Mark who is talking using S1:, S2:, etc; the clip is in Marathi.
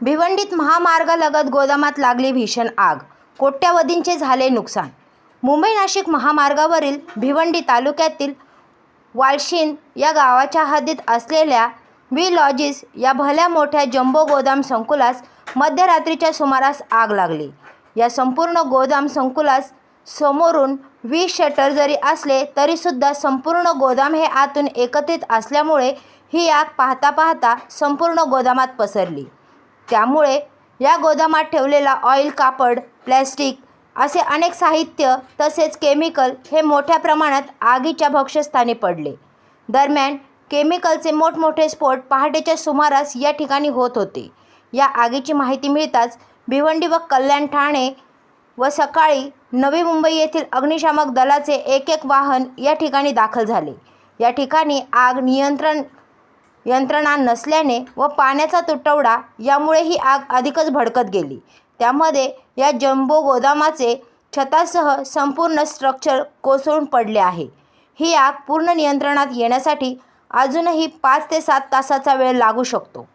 S1: भिवंडीत महामार्गालगत गोदामात लागली भीषण आग. कोट्यावधींचे झाले नुकसान. मुंबई नाशिक महामार्गावरील भिवंडी तालुक्यातील वालशिन या गावाच्या हद्दीत असलेल्या व्ही लॉजिस या भल्या मोठ्या जम्बो गोदाम संकुलास मध्यरात्रीच्या सुमारास आग लागली. या संपूर्ण गोदाम संकुलास समोरून वीस शटर जरी असले तरीसुद्धा संपूर्ण गोदाम हे आतून एकत्रित असल्यामुळे ही आग पाहता पाहता संपूर्ण गोदामात पसरली. त्यामुळे या गोदामात ठेवलेला ऑइल कापड प्लॅस्टिक असे अनेक साहित्य तसेच केमिकल हे मोठ्या प्रमाणात आगीच्या भक्ष्यस्थानी पडले. दरम्यान केमिकलचे मोठमोठे स्फोट पहाटेच्या सुमारास या ठिकाणी होत होते. या आगीची माहिती मिळताच भिवंडी व कल्याण ठाणे व सकाळी नवी मुंबई येथील अग्निशामक दलाचे एक एक वाहन या ठिकाणी दाखल झाले. या ठिकाणी आग नियंत्रण यंत्रणा नसल्याने व पाण्याचा तुटवडा यामुळे ही आग अधिकच भडकत गेली. त्यामध्ये या जम्बो गोदामाचे छतासह संपूर्ण स्ट्रक्चर कोसळून पडले आहे. ही आग पूर्ण नियंत्रणात येण्यासाठी अजूनही पाच ते सात तासाचा वेळ लागू शकतो.